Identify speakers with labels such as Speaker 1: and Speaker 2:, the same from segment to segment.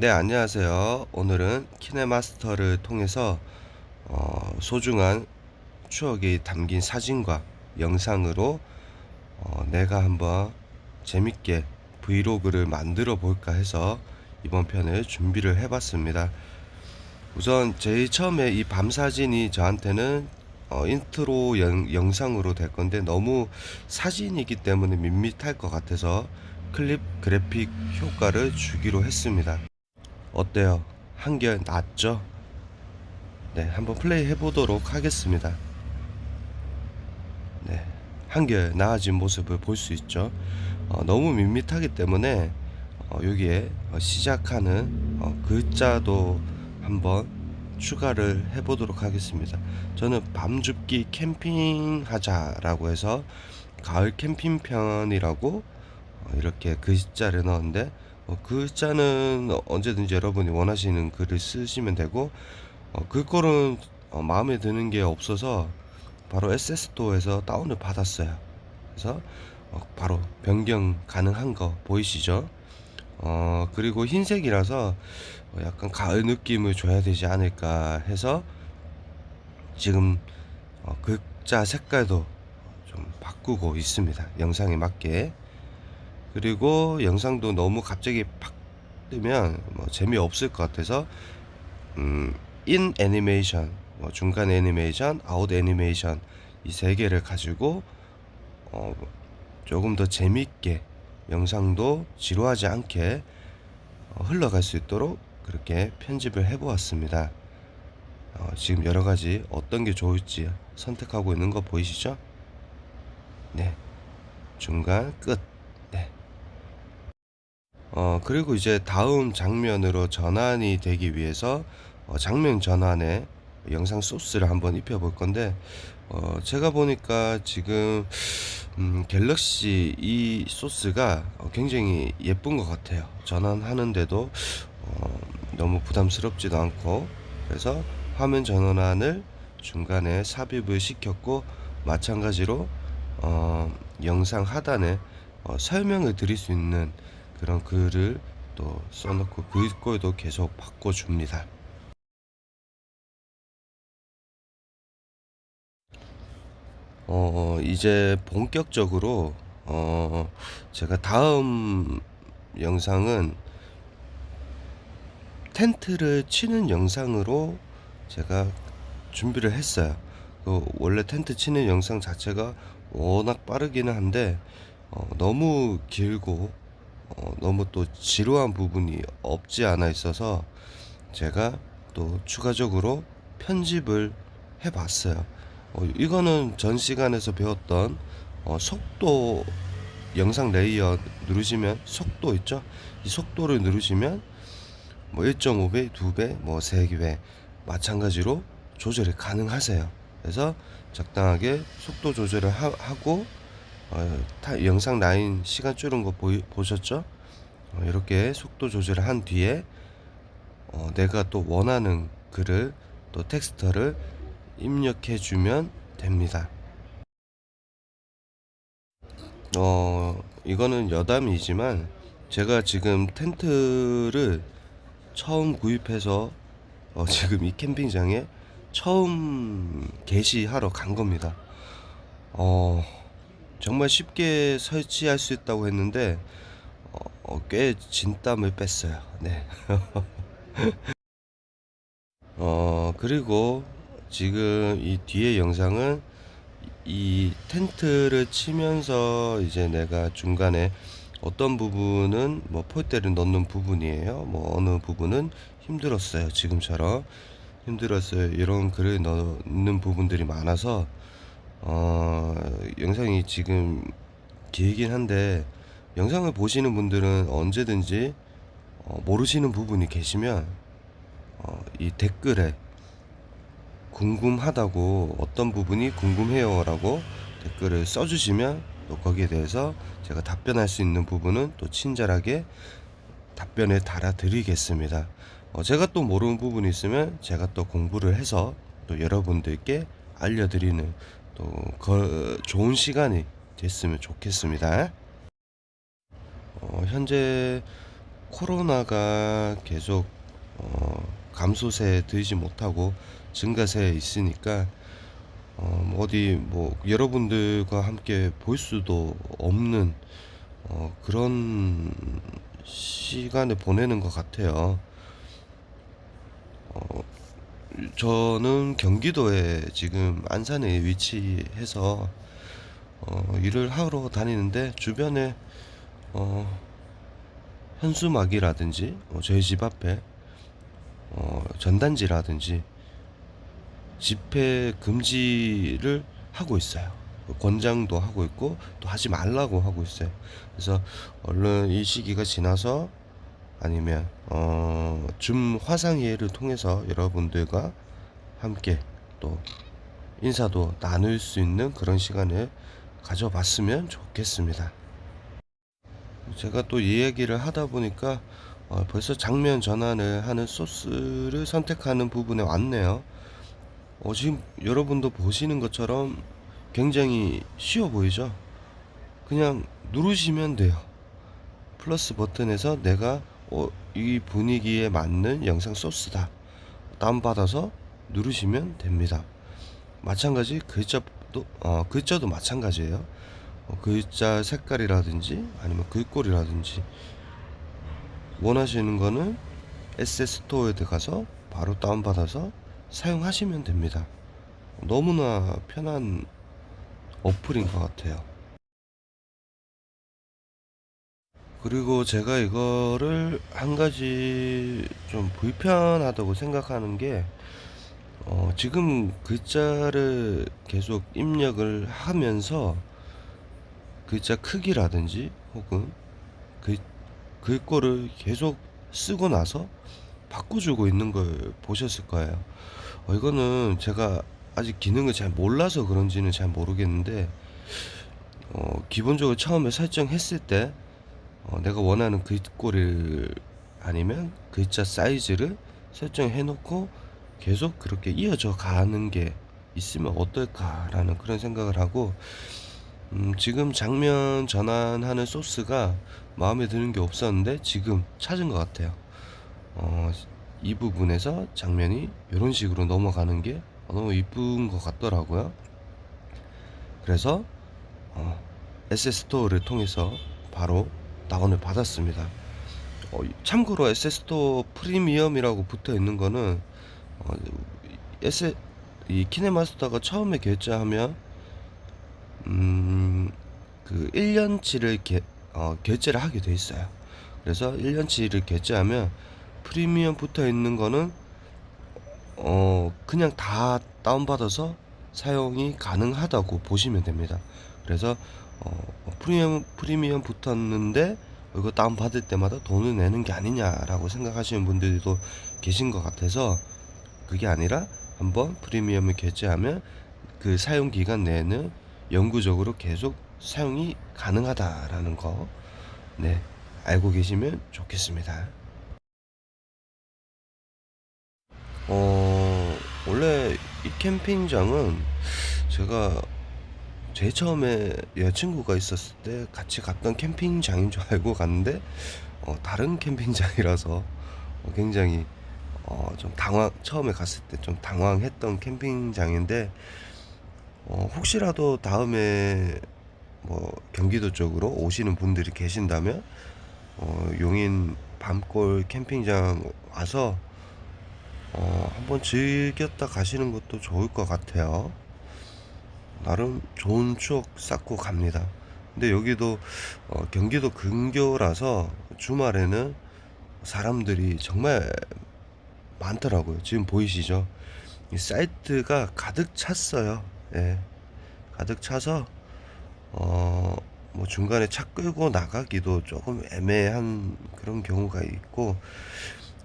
Speaker 1: 네, 안녕하세요. 오늘은 키네마스터를 통해서 어, 소중한 추억이 담긴 사진과 영상으로 어, 내가 한번 재밌게 브이로그를 만들어 볼까 해서 이번 편을 준비를 해봤습니다. 우선 제일 처음에 이 밤 사진이 저한테는 어, 인트로 영, 영상으로 될 건데 너무 사진이기 때문에 밋밋할 것 같아서 클립 그래픽 효과를 주기로 했습니다. 어때요? 한결 낫죠? 네, 한번 플레이 해보도록 하겠습니다. 네, 한결 나아진 모습을 볼 수 있죠. 어, 너무 밋밋하기 때문에 어, 여기에 어, 시작하는 어, 글자도 한번 추가를 해보도록 하겠습니다. 저는 밤줍기 캠핑하자라고 해서 가을 캠핑편이라고 어, 이렇게 글자를 넣었는데 어, 글자는 언제든지 여러분이 원하시는 글을 쓰시면 되고 어, 글꼴은 어, 마음에 드는 게 없어서 바로 SS도에서 다운을 받았어요. 그래서 어, 바로 변경 가능한 거 보이시죠? 어, 그리고 흰색이라서 어, 약간 가을 느낌을 줘야 되지 않을까 해서 지금 어, 글자 색깔도 좀 바꾸고 있습니다. 영상에 맞게. 그리고 영상도 너무 갑자기 팍 뜨면 뭐 재미없을 것 같아서 음, 인 애니메이션, 뭐 중간 애니메이션, 아웃 애니메이션 이 세 개를 가지고 어, 조금 더 재밌게 영상도 지루하지 않게 어, 흘러갈 수 있도록 그렇게 편집을 해보았습니다. 어, 지금 여러 가지 어떤 게 좋을지 선택하고 있는 거 보이시죠? 네. 중간 끝. 네. 어, 그리고 이제 다음 장면으로 전환이 되기 위해서 어, 장면 전환에 영상 소스를 한번 입혀 볼 건데 어, 제가 보니까 지금 음, 갤럭시 이 소스가 어, 굉장히 예쁜 것 같아요. 전환하는데도 어, 너무 부담스럽지도 않고 그래서 화면 전환을 중간에 삽입을 시켰고 마찬가지로 어, 영상 하단에 어, 설명을 드릴 수 있는 그런 글을 또 써놓고 글꼴도 계속 바꿔줍니다. 어, 이제 본격적으로 어, 제가 다음 영상은 텐트를 치는 영상으로 제가 준비를 했어요. 그 원래 텐트 치는 영상 자체가 워낙 빠르기는 한데 어, 너무 길고 어, 너무 또 지루한 부분이 없지 않아 있어서 제가 또 추가적으로 편집을 해봤어요. 어, 이거는 전 시간에서 배웠던 어, 속도 영상 레이어 누르시면 속도 있죠? 이 속도를 누르시면 뭐 1.5배, 2배, 뭐 3배 마찬가지로 조절이 가능하세요. 그래서 적당하게 속도 조절을 하, 고 어, 타, 영상 라인 시간 줄은 거 보이, 보셨죠? 어, 이렇게 속도 조절을 한 뒤에 어, 내가 또 원하는 글을 또 텍스터를 입력해 주면 됩니다. 어, 이거는 여담이지만 제가 지금 텐트를 처음 구입해서 어, 지금 이 캠핑장에 처음 게시하러 간 겁니다. 어, 정말 쉽게 설치할 수 있다고 했는데 어, 어, 꽤 진땀을 뺐어요. 네. 어, 그리고 지금 이 뒤에 영상은 이 텐트를 치면서 이제 내가 중간에 어떤 부분은 뭐 폴대를 넣는 부분이에요. 뭐 어느 부분은 힘들었어요. 지금처럼 힘들었어요. 이런 글을 넣는 부분들이 많아서 어, 영상이 지금 길긴 한데 영상을 보시는 분들은 언제든지 어, 모르시는 부분이 계시면 어, 이 댓글에 궁금하다고 어떤 부분이 궁금해요 라고 댓글을 써주시면 또 거기에 대해서 제가 답변할 수 있는 부분은 또 친절하게 답변을 달아드리겠습니다. 어, 제가 또 모르는 부분이 있으면 제가 또 공부를 해서 또 여러분들께 알려드리는 또 거, 좋은 시간이 됐으면 좋겠습니다. 어, 현재 코로나가 계속 어, 감소세에 들지 못하고 증가세에 있으니까 어, 뭐 어디 뭐 여러분들과 함께 볼 수도 없는 어, 그런 시간을 보내는 것 같아요. 어, 저는 경기도에 지금 안산에 위치해서 어, 일을 하러 다니는데 주변에 어, 현수막이라든지 어, 저희 집 앞에 어, 전단지라든지 집회 금지를 하고 있어요. 권장도 하고 있고 또 하지 말라고 하고 있어요. 그래서 얼른 이 시기가 지나서 아니면 어, 줌 화상회의를 통해서 여러분들과 함께 또 인사도 나눌 수 있는 그런 시간을 가져봤으면 좋겠습니다. 제가 또이 얘기를 하다 보니까 어, 벌써 장면 전환을 하는 소스를 선택하는 부분에 왔네요. 어, 지금 여러분도 보시는 것처럼 굉장히 쉬워 보이죠? 그냥 누르시면 돼요. 플러스 버튼에서 내가 어, 이 분위기에 맞는 영상 소스다. 다운받아서 누르시면 됩니다. 마찬가지 글자도 어, 글자도 마찬가지예요. 어, 글자 색깔이라든지 아니면 글꼴이라든지 원하시는 거는 SS 스토어에 들어가서 바로 다운받아서 사용하시면 됩니다. 너무나 편한 어플인 것 같아요. 그리고 제가 이거를 한 가지 좀 불편하다고 생각하는 게 어, 지금 글자를 계속 입력을 하면서 글자 크기라든지 혹은 글, 글꼴을 계속 쓰고 나서 바꿔주고 있는 걸 보셨을 거예요. 어, 이거는 제가 아직 기능을 잘 몰라서 그런지는 잘 모르겠는데 어, 기본적으로 처음에 설정했을 때 어, 내가 원하는 글꼴을 아니면 글자 사이즈를 설정해 놓고 계속 그렇게 이어져 가는 게 있으면 어떨까라는 그런 생각을 하고 음, 지금 장면 전환하는 소스가 마음에 드는 게 없었는데 지금 찾은 것 같아요. 어, 이 부분에서 장면이 이런 식으로 넘어가는 게 너무 이쁜 것 같더라고요. 그래서 어, SS 스토어를 통해서 바로 다운을 받았습니다. 어, 참고로 SS 스토어 프리미엄이라고 붙어 있는 거는 어, S 이 키네마스터가 처음에 결제하면 음, 그 1년치를 개, 어, 결제를 하게 돼 있어요. 그래서 1년치를 결제하면 프리미엄 붙어 있는 거는 어, 그냥 다 다운받아서 사용이 가능하다고 보시면 됩니다. 그래서 어, 프리미엄 프리미엄 붙었는데 이거 다운 받을 때마다 돈을 내는 게 아니냐라고 생각하시는 분들도 계신 것 같아서 그게 아니라 한번 프리미엄을 결제하면 그 사용 기간 내에는 영구적으로 계속 사용이 가능하다라는 거, 네, 알고 계시면 좋겠습니다. 어, 원래 이 캠핑장은 제가 제일 처음에 여자친구가 있었을 때 같이 갔던 캠핑장인 줄 알고 갔는데, 어, 다른 캠핑장이라서 어, 굉장히 어, 좀 당황, 처음에 갔을 때 좀 당황했던 캠핑장인데, 어, 혹시라도 다음에 뭐 경기도 쪽으로 오시는 분들이 계신다면 어, 용인 밤골 캠핑장 와서 어, 한번 즐겼다 가시는 것도 좋을 것 같아요. 나름 좋은 추억 쌓고 갑니다. 근데 여기도 어, 경기도 근교라서 주말에는 사람들이 정말 많더라고요. 지금 보이시죠? 이 사이트가 가득 찼어요. 예. 가득 차서 어, 뭐 중간에 차 끌고 나가기도 조금 애매한 그런 경우가 있고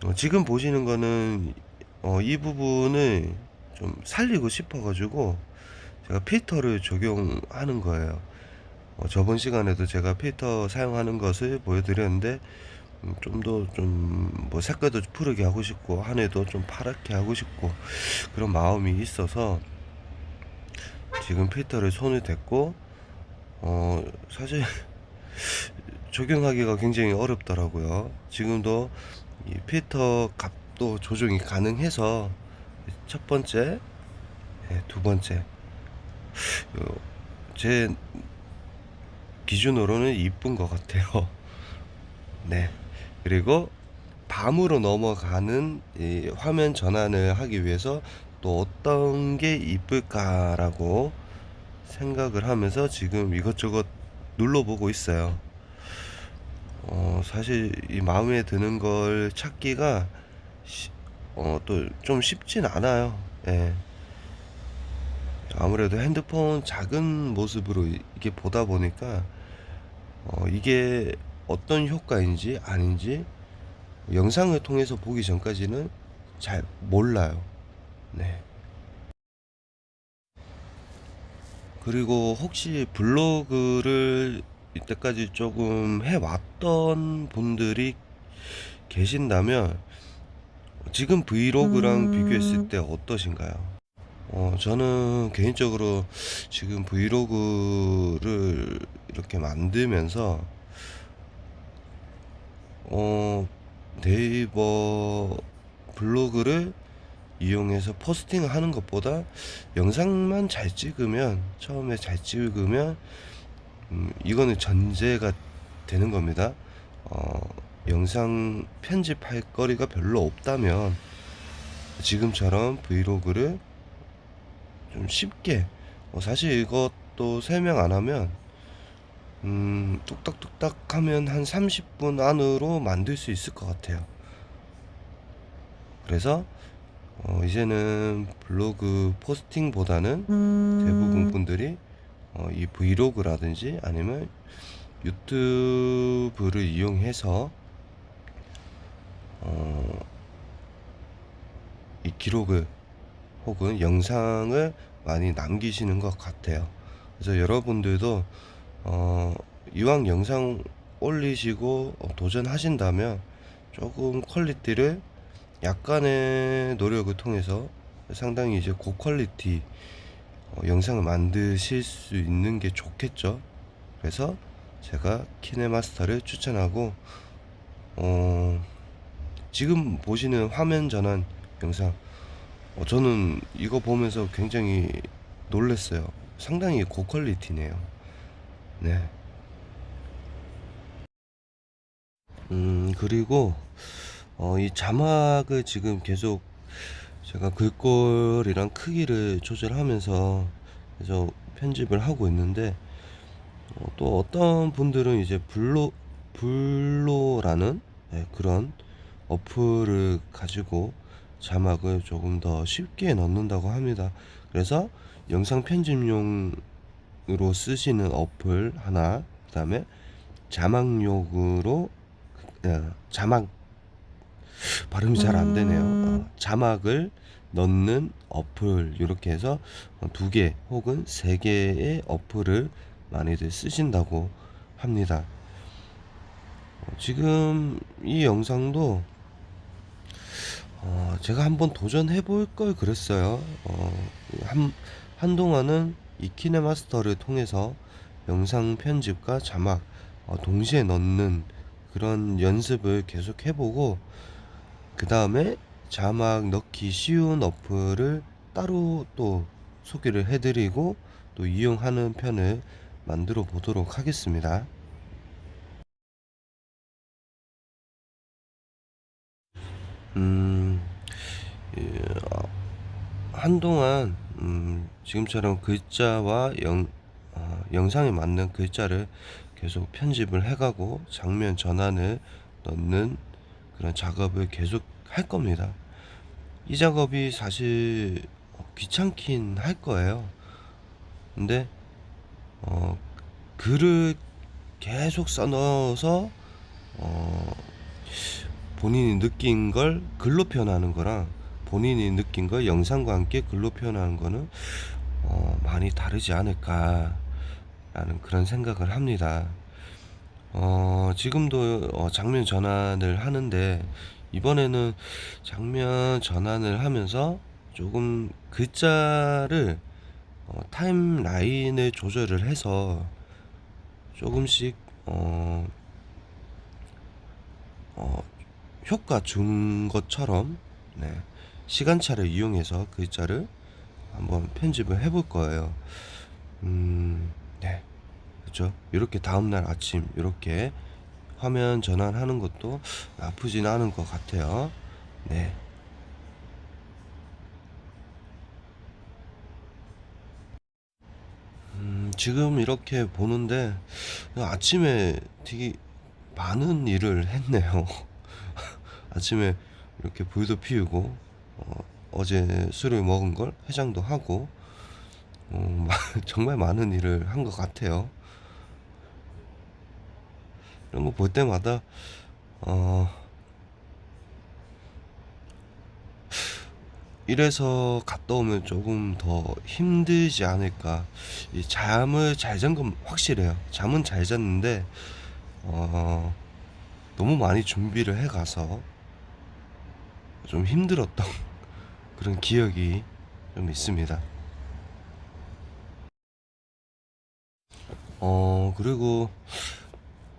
Speaker 1: 어, 지금 보시는 거는 어, 이 부분을 좀 살리고 싶어가지고 제가 필터를 적용하는 거예요. 어, 저번 시간에도 제가 필터 사용하는 것을 보여드렸는데 음, 좀더 좀 뭐 색깔도 푸르게 하고 싶고 하늘도 좀 파랗게 하고 싶고 그런 마음이 있어서 지금 필터를 손을 댔고 어 사실 적용하기가 굉장히 어렵더라고요. 지금도 이 필터 값도 조정이 가능해서 첫 번째, 예, 두 번째 요, 제 기준으로는 이쁜 것 같아요. 네. 그리고 밤으로 넘어가는 이 화면 전환을 하기 위해서 또 어떤 게 이쁠까라고 생각을 하면서 지금 이것저것 눌러보고 있어요. 어, 사실 이 마음에 드는 걸 찾기가 어, 또 좀 쉽진 않아요. 예. 아무래도 핸드폰 작은 모습으로 이게 보다 보니까 어, 이게 어떤 효과인지 아닌지 영상을 통해서 보기 전까지는 잘 몰라요. 네. 그리고 혹시 블로그를 이때까지 조금 해왔던 분들이 계신다면 지금 브이로그랑 비교했을 때 어떠신가요? 어, 저는 개인적으로 지금 브이로그를 이렇게 만들면서 어, 네이버 블로그를 이용해서 포스팅을 하는 것보다 영상만 잘 찍으면 처음에 잘 찍으면 음, 이거는 전제가 되는 겁니다. 어, 영상 편집할 거리가 별로 없다면 지금처럼 브이로그를 좀 쉽게 어, 사실 이것도 설명 안 하면 음, 뚝딱뚝딱 하면 한 30분 안으로 만들 수 있을 것 같아요. 그래서 어, 이제는 블로그 포스팅보다는 대부분 분들이 어, 이 브이로그라든지 아니면 유튜브를 이용해서 어, 이 기록을 혹은 영상을 많이 남기시는 것 같아요. 그래서 여러분들도 어, 이왕 영상 올리시고 어, 도전하신다면 조금 퀄리티를 약간의 노력을 통해서 상당히 이제 고퀄리티 어, 영상을 만드실 수 있는 게 좋겠죠. 그래서 제가 키네마스터를 추천하고 어, 지금 보시는 화면 전환 영상 어, 저는 이거 보면서 굉장히 놀랐어요. 상당히 고퀄리티네요. 네. 음, 그리고, 어, 이 자막을 지금 계속 제가 글꼴이랑 크기를 조절하면서 그래서 편집을 하고 있는데, 어, 또 어떤 분들은 이제 블로, 블로라는 네, 그런 어플을 가지고 자막을 조금 더 쉽게 넣는다고 합니다. 그래서 영상 편집용으로 쓰시는 어플 하나, 그 다음에 자막용으로 어, 자막 발음이 잘 안 되네요. 어, 자막을 넣는 어플 이렇게 해서 두 개 혹은 세 개의 어플을 많이들 쓰신다고 합니다. 어, 지금 이 영상도 어, 제가 한번 도전해 볼 걸 그랬어요. 어, 한, 한동안은 이 키네마스터를 통해서 영상 편집과 자막 어, 동시에 넣는 그런 연습을 계속 해보고 그 다음에 자막 넣기 쉬운 어플을 따로 또 소개를 해드리고 또 이용하는 편을 만들어 보도록 하겠습니다. 음, 한동안 음, 지금처럼 글자와 영, 어, 영상에 맞는 글자를 계속 편집을 해가고 장면 전환을 넣는 그런 작업을 계속 할 겁니다. 이 작업이 사실 귀찮긴 할 거예요. 근데 어, 글을 계속 써넣어서 어, 본인이 느낀 걸 글로 표현하는 거랑 본인이 느낀 걸 영상과 함께 글로 표현하는 거는 어, 많이 다르지 않을까 라는 그런 생각을 합니다. 어, 지금도 어, 장면 전환을 하는데 이번에는 장면 전환을 하면서 조금 글자를 어, 타임라인을 조절을 해서 조금씩 어, 어, 효과 준 것처럼 네, 시간차를 이용해서 글자를 한번 편집을 해볼 거예요. 음, 네, 그렇죠. 이렇게 다음날 아침 이렇게 화면 전환하는 것도 나쁘진 않은 것 같아요. 네. 음, 지금 이렇게 보는데 아침에 되게 많은 일을 했네요. 아침에 이렇게 불도 피우고 어, 제 술을 먹은 걸 해장도 하고 어, 정말 많은 일을 한 것 같아요. 이런 거 볼 때마다 어, 이래서 갔다 오면 조금 더 힘들지 않을까. 이 잠을 잘 잔 건 확실해요. 잠은 잘 잤는데 어, 너무 많이 준비를 해 가서 좀 힘들었던 그런 기억이 좀 있습니다. 어, 그리고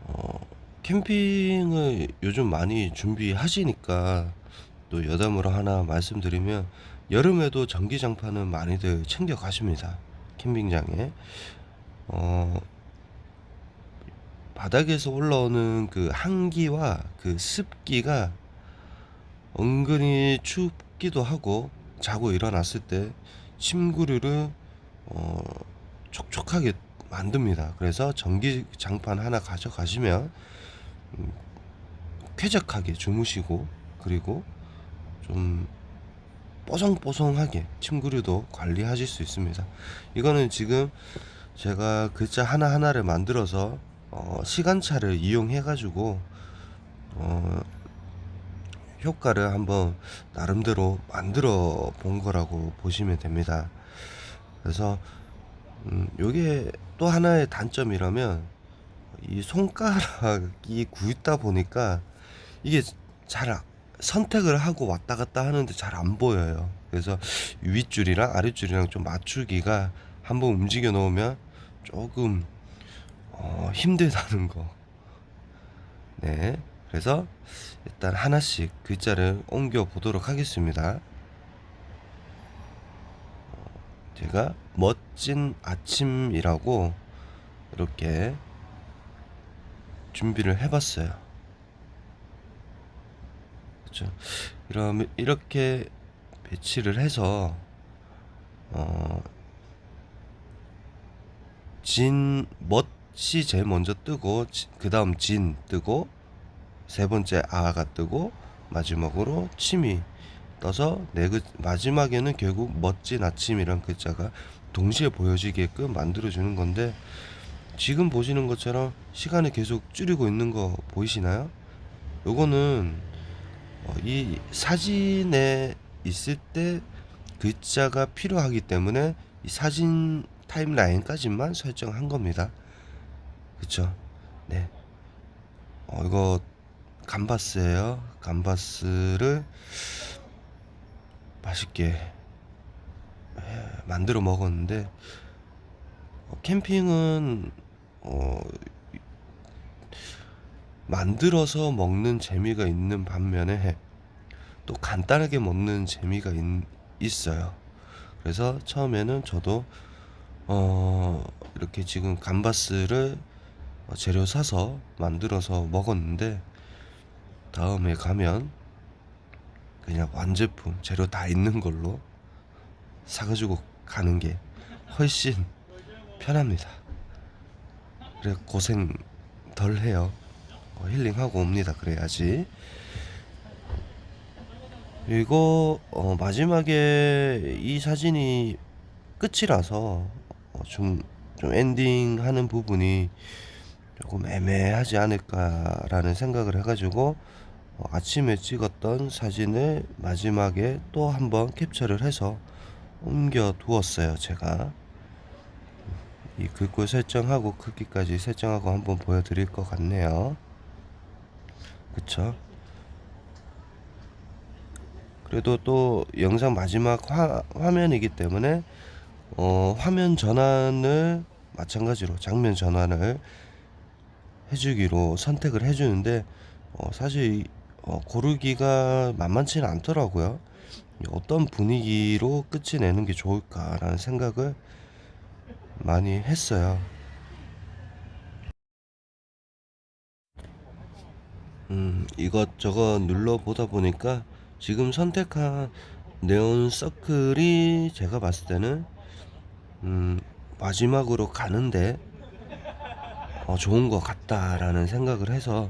Speaker 1: 어, 캠핑을 요즘 많이 준비하시니까 또 여담으로 하나 말씀드리면 여름에도 전기장판은 많이들 챙겨 가십니다. 캠핑장에. 어, 바닥에서 올라오는 그 한기와 그 습기가 은근히 춥 기도 하고 자고 일어났을 때 침구류를 어, 촉촉하게 만듭니다. 그래서 전기 장판 하나 가져가시면 음, 쾌적하게 주무시고 그리고 좀 뽀송뽀송하게 침구류도 관리하실 수 있습니다. 이거는 지금 제가 글자 하나하나를 만들어서 어, 시간차를 이용해 가지고 어, 효과를 한번 나름대로 만들어 본 거라고 보시면 됩니다. 그래서 음, 요게 또 하나의 단점이라면 이 손가락이 굵다 보니까 이게 잘 아- 선택을 하고 왔다 갔다 하는데 잘 안 보여요. 그래서 윗줄이랑 아랫줄이랑 좀 맞추기가 한번 움직여 놓으면 조금 어, 힘들다는 거. 네. 그래서 일단 하나씩 글자를 옮겨 보도록 하겠습니다. 제가 멋진 아침이라고 이렇게 준비를 해봤어요. 그렇죠. 그러면 이렇게 배치를 해서 어, 진 멋이 제일 먼저 뜨고 그 다음 진 뜨고 세 번째 아가 뜨고 마지막으로 침이 떠서 네 글, 마지막에는 결국 멋진 아침이란 글자가 동시에 보여지게끔 만들어주는 건데 지금 보시는 것처럼 시간을 계속 줄이고 있는 거 보이시나요? 요거는 어, 이 사진에 있을 때 글자가 필요하기 때문에 이 사진 타임라인까지만 설정한 겁니다. 그쵸? 네. 어, 이거 감바스예요. 감바스를 맛있게 해- 만들어 먹었는데 어, 캠핑은 어, 만들어서 먹는 재미가 있는 반면에 또 간단하게 먹는 재미가 있, 있어요. 그래서 처음에는 저도 어, 이렇게 지금 감바스를 어, 재료 사서 만들어서 먹었는데 다음에 가면 그냥 완제품 재료 다 있는 걸로 사가지고 가는 게 훨씬 편합니다. 그래 고생 덜 해요. 어, 힐링하고 옵니다. 그래야지. 이거 어, 마지막에 이 사진이 끝이라서 어, 좀, 좀 엔딩 하는 부분이 조금 애매하지 않을까라는 생각을 해가지고 어, 아침에 찍었던 사진을 마지막에 또 한번 캡처를 해서 옮겨 두었어요 제가. 이 글꼴 설정하고 크기까지 설정하고 한번 보여드릴 것 같네요. 그쵸? 그래도 또 영상 마지막 화, 화면이기 때문에 어, 화면 전환을 마찬가지로 장면 전환을 해주기로 선택을 해주는데 어, 사실 어, 고르기가 만만치는 않더라고요. 어떤 분위기로 끝이 내는 게 좋을까라는 생각을 많이 했어요. 음, 이것저것 눌러보다 보니까 지금 선택한 네온 서클이 제가 봤을 때는 음, 마지막으로 가는데 어, 좋은 것 같다라는 생각을 해서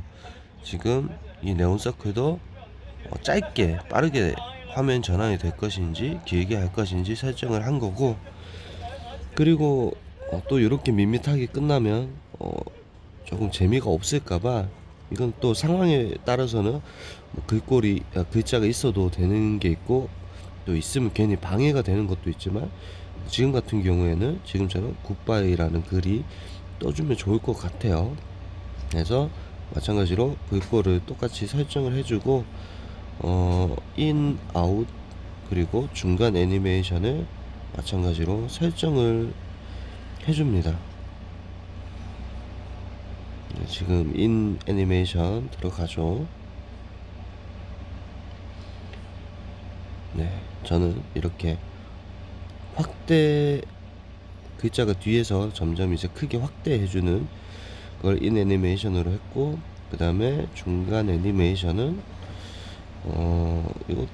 Speaker 1: 지금 이 네온 서클도 어, 짧게 빠르게 화면 전환이 될 것인지 길게 할 것인지 설정을 한 거고 그리고 어, 또 이렇게 밋밋하게 끝나면 어, 조금 재미가 없을까봐 이건 또 상황에 따라서는 뭐 글꼴이 아, 글자가 있어도 되는 게 있고 또 있으면 괜히 방해가 되는 것도 있지만 지금 같은 경우에는 지금처럼 굿바이라는 글이 떠주면 좋을 것 같아요. 그래서 마찬가지로 글꼴을 똑같이 설정을 해주고 어, 인, 아웃 그리고 중간 애니메이션을 마찬가지로 설정을 해줍니다. 네, 지금 인 애니메이션 들어가죠. 네, 저는 이렇게 확대 글자가 뒤에서 점점 이제 크게 확대해주는 그걸 인 애니메이션으로 했고 그 다음에 중간 애니메이션은 어 이거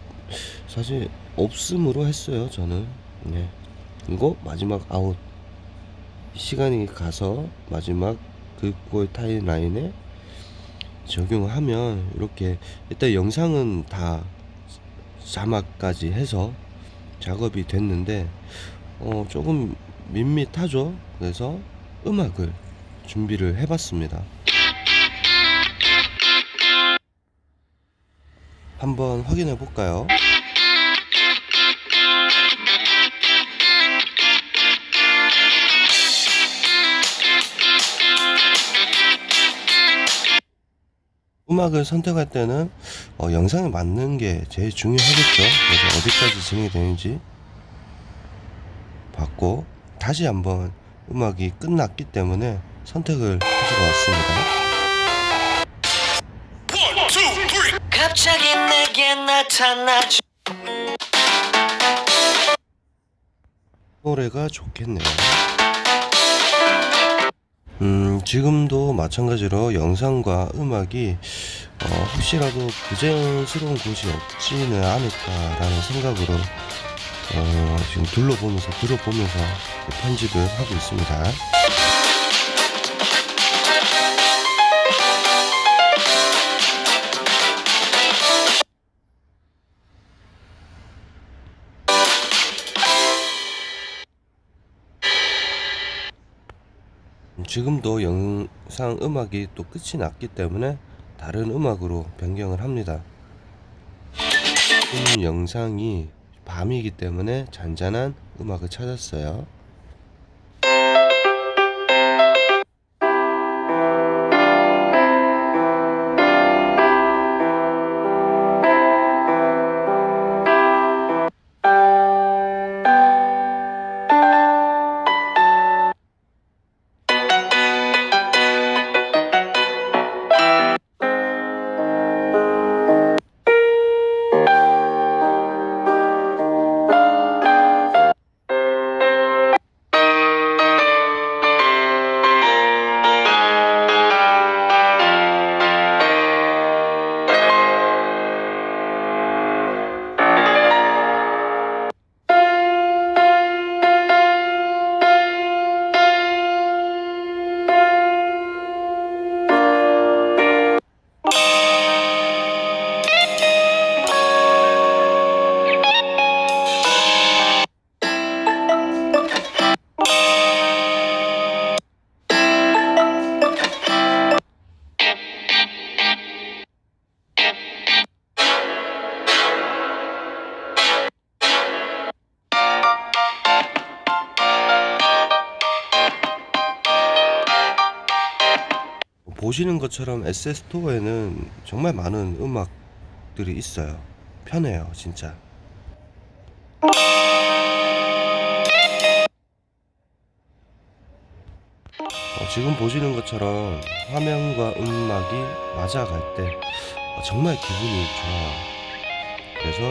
Speaker 1: 사실 없음으로 했어요 저는. 네. 그리고 마지막 아웃. 시간이 가서 마지막 글꼴 타임라인에 적용을 하면 이렇게 일단 영상은 다 자막까지 해서 작업이 됐는데 어 조금 밋밋하죠? 그래서 음악을 준비를 해봤습니다 한번 확인해 볼까요? 음악을 선택할 때는 어, 영상에 맞는 게 제일 중요하겠죠. 그래서 어디까지 진행이 되는지 봤고 다시 한번 음악이 끝났기 때문에 선택을 하시러 왔습니다.
Speaker 2: 갑자기 내게 나타나지
Speaker 1: 노래가 좋겠네요. 음, 지금도 마찬가지로 영상과 음악이 어, 혹시라도 부자연스러운 곳이 없지는 않을까라는 생각으로 어, 지금 둘러보면서 들어보면서 편집을 하고 있습니다. 지금도 영상 음악이 또 끝이 났기 때문에 다른 음악으로 변경을 합니다. 지금 영상이 밤이기 때문에 잔잔한 음악을 찾았어요. 보시는 것처럼 SS 스토어에는 정말 많은 음악들이 있어요. 편해요, 진짜. 어, 지금 보시는 것처럼 화면과 음악이 맞아갈 때 어, 정말 기분이 좋아요. 그래서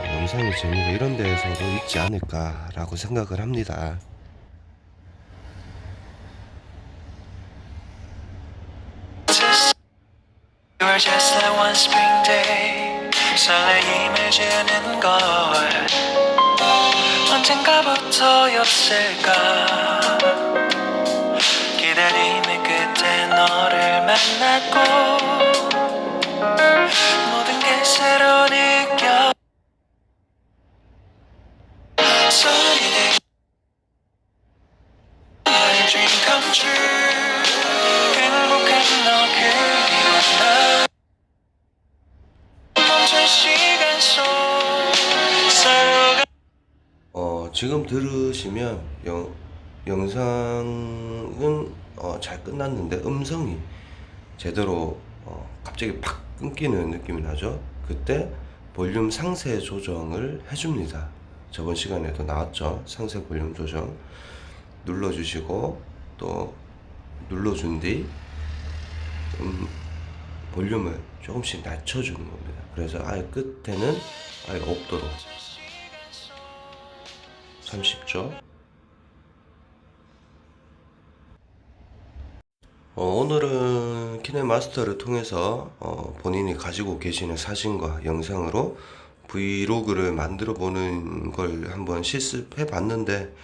Speaker 1: 어, 영상의 재미가 이런 데에서도 있지 않을까라고 생각을 합니다.
Speaker 2: 언젠가부터였을까
Speaker 1: 지금 들으시면 영, 영상은 어, 잘 끝났는데 음성이 제대로 어, 갑자기 팍 끊기는 느낌이 나죠. 그때 볼륨 상세 조정을 해줍니다. 저번 시간에도 나왔죠. 상세 볼륨 조정 눌러주시고 또 눌러준 뒤 음, 볼륨을 조금씩 낮춰주는 겁니다. 그래서 아예 끝에는 아예 없도록 30초. 어, 오늘은 키네마스터를 통해서 어, 본인이 가지고 계시는 사진과 영상으로 브이로그를 만들어 보는 걸 한번 실습해 봤는데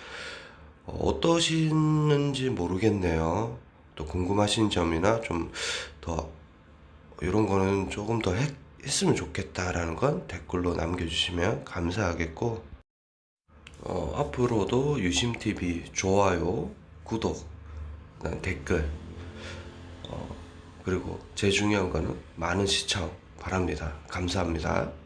Speaker 1: 어, 어떠시는지 모르겠네요. 또 궁금하신 점이나 좀 더 이런 거는 조금 더 했, 했으면 좋겠다라는 건 댓글로 남겨주시면 감사하겠고 어, 앞으로도 유심TV 좋아요, 구독, 댓글, 어, 그리고 제일 중요한 거는 많은 시청 바랍니다. 감사합니다.